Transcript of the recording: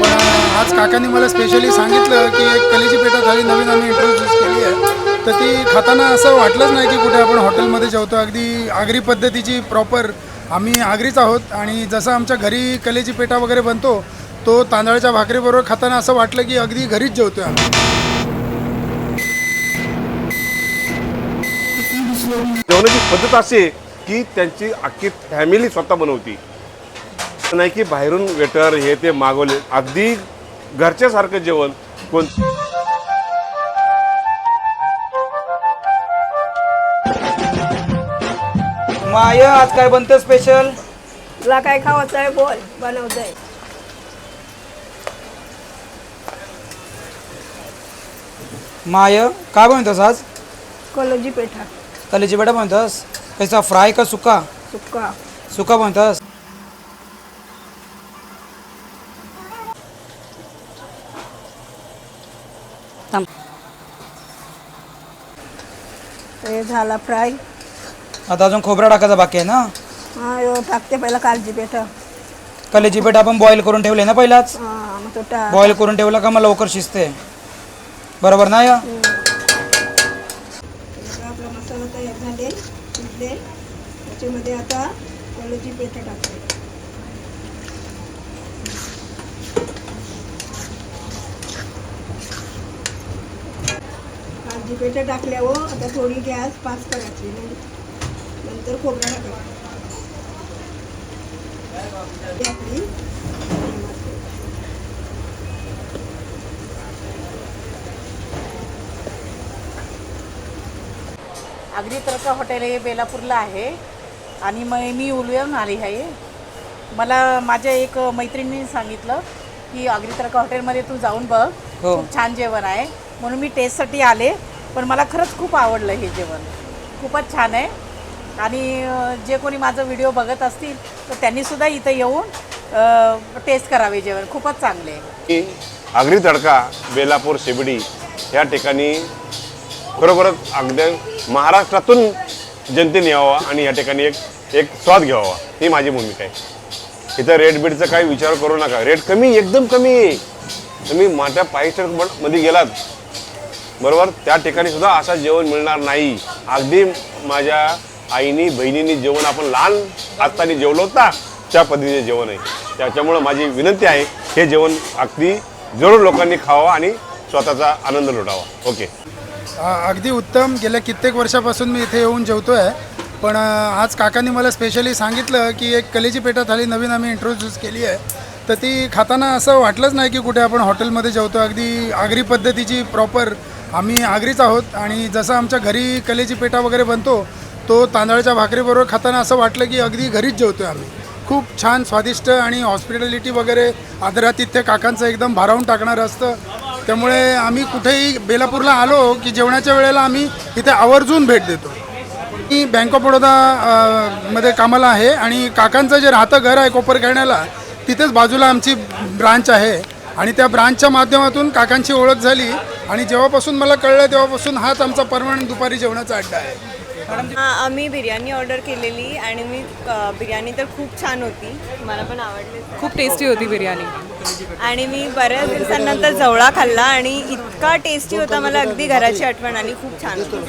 पण आज काकांनी मला स्पेशली सांगितलं की एक कलेची पेठा थाळी नवीन आम्ही इंट्रोड्यूस केली आहे. तर ती खाताना असं वाटलंच नाही की कुठे आपण हॉटेलमध्ये जेवतो. अगदी आगरी पद्धतीची प्रॉपर आम्ही आगरीच आहोत. आणि जसं आमच्या घरी कलेची पेठा वगैरे बनतो तो तांदळाच्या भाकरीबरोबर खाताना असं वाटलं की अगदी घरीच जेवतो आम्ही. जेवणाची पद्धत अशी की त्यांची अख्खी फॅमिली स्वतः बनवती. असं नाही की बाहेरून वेटर हे ते मागवले. अगदी घरच्यासारखं जेवण कोण माय आज काय बनतं स्पेशल तुला काय खावायचं आहे बोल बनवतंय. माय काय बनवतोस आज? कोलोजी पेठा. कलेजी बेटा बनवतोस? कैसा फ्राय का सुका? सुक्का सुका बनवतोस? हे झाला फ्राय. आता अजून खोबरा टाकायचा बाकी आहे ना? हा यो टाकते पहिला कालजी पेठा. कलेजी बेटा आपण बॉईल करून ठेवले ना पहिलाच? हा मग तो टाक. बॉईल करून ठेवला का मग लवकर शिजते? बरोबर ना या? आपला मसाला तयार झाले शिजले त्याच्यामध्ये आता कोलोजी पेठा टाकते. कालजी पेठा टाकल्यावर आता थोडी गॅस पास करायची. नंतर खोबरा टाकायचा ही आपली तरका हॉटेल हे बेलापूरला आहे आणि मग मी उलव्याहून आली आहे. मला माझ्या एक मैत्रिणीने सांगितलं की आगरी तरका हॉटेलमध्ये तू जाऊन बघ. हो. खूप छान जेवण आहे. म्हणून मी टेस्टसाठी आले. पण मला खरंच खूप आवडलं हे जेवण. खूपच छान आहे. आणि जे कोणी माझं व्हिडिओ बघत असतील तर त्यांनीसुद्धा इथं येऊन टेस्ट करावे जेवण. खूपच चांगले आहे. आगरी तडका बेलापूर शिबडी या ठिकाणी खरोखरच अगदी महाराष्ट्रातून जनतेने यावा आणि या ठिकाणी एक एक स्वाद घ्यावा. ही माझी भूमिका आहे. इथं रेट बीटचा काही विचार करू नका. रेट कमी एकदम कमी. आहे तुम्ही माझ्या फाईव्हमध्ये गेलात. बरोबर? त्या ठिकाणी सुद्धा असं जेवण मिळणार नाही. अगदी माझ्या आईनी बहिणीनी जेवण आपण लहान असताना जेवलो होता त्या पद्धतीचे जेवण आहे. त्याच्यामुळं माझी विनंती आहे हे जेवण अगदी जरूर लोकांनी खावा आणि स्वतःचा आनंद लुटावा. ओके. अगदी उत्तम. गेल्या कित्येक वर्षापासून मी इथे येऊन जेवतो आहे पण आज काकांनी मला स्पेशली सांगितलं की एक कलेची पेठा थाळी नवीन आम्ही इंट्रोड्यूस केली आहे. तर ती खाताना असं वाटलंच नाही की कुठे आपण हॉटेलमध्ये जेवतो. अगदी आगरी पद्धतीची प्रॉपर आम्ही आगरीच आहोत आणि जसं आमच्या घरी कलेची पेठा वगैरे बनतो तो तांदळाच्या भाकरीबरोबर खाताना असं वाटलं की अगदी घरीच जेवतो आम्ही. खूप छान स्वादिष्ट आणि हॉस्पिटॅलिटी वगैरे आदरातिथ्य काकांचं एकदम भारावून टाकणारं असतं. त्यामुळे आम्ही कुठेही बेलापूरला आलो की जेवणाच्या वेळेला आम्ही इथे आवर्जून भेट देतो. मी बँक ऑफ बडोदा मध्ये कामाला आहे आणि काकांचं जे राहतं घर आहे कोपर खेळण्याला तिथेच बाजूला आमची ब्रांच आहे. आणि त्या ब्रांचच्या माध्यमातून काकांची ओळख झाली. आणि जेव्हापासून मला कळलं तेव्हापासून हाच आमचा परमनंट दुपारी जेवणाचा अड्डा आहे. हां आम्ही बिर्याणी ऑर्डर केलेली आणि मी बिर्याणी तर खूप छान होती. मला पण आवडली. खूप टेस्टी होती बिर्याणी. आणि मी बऱ्याच दिवसांनंतर जवळा खाल्ला आणि इतका टेस्टी होता मला अगदी घराची आठवण आली. खूप छान. होती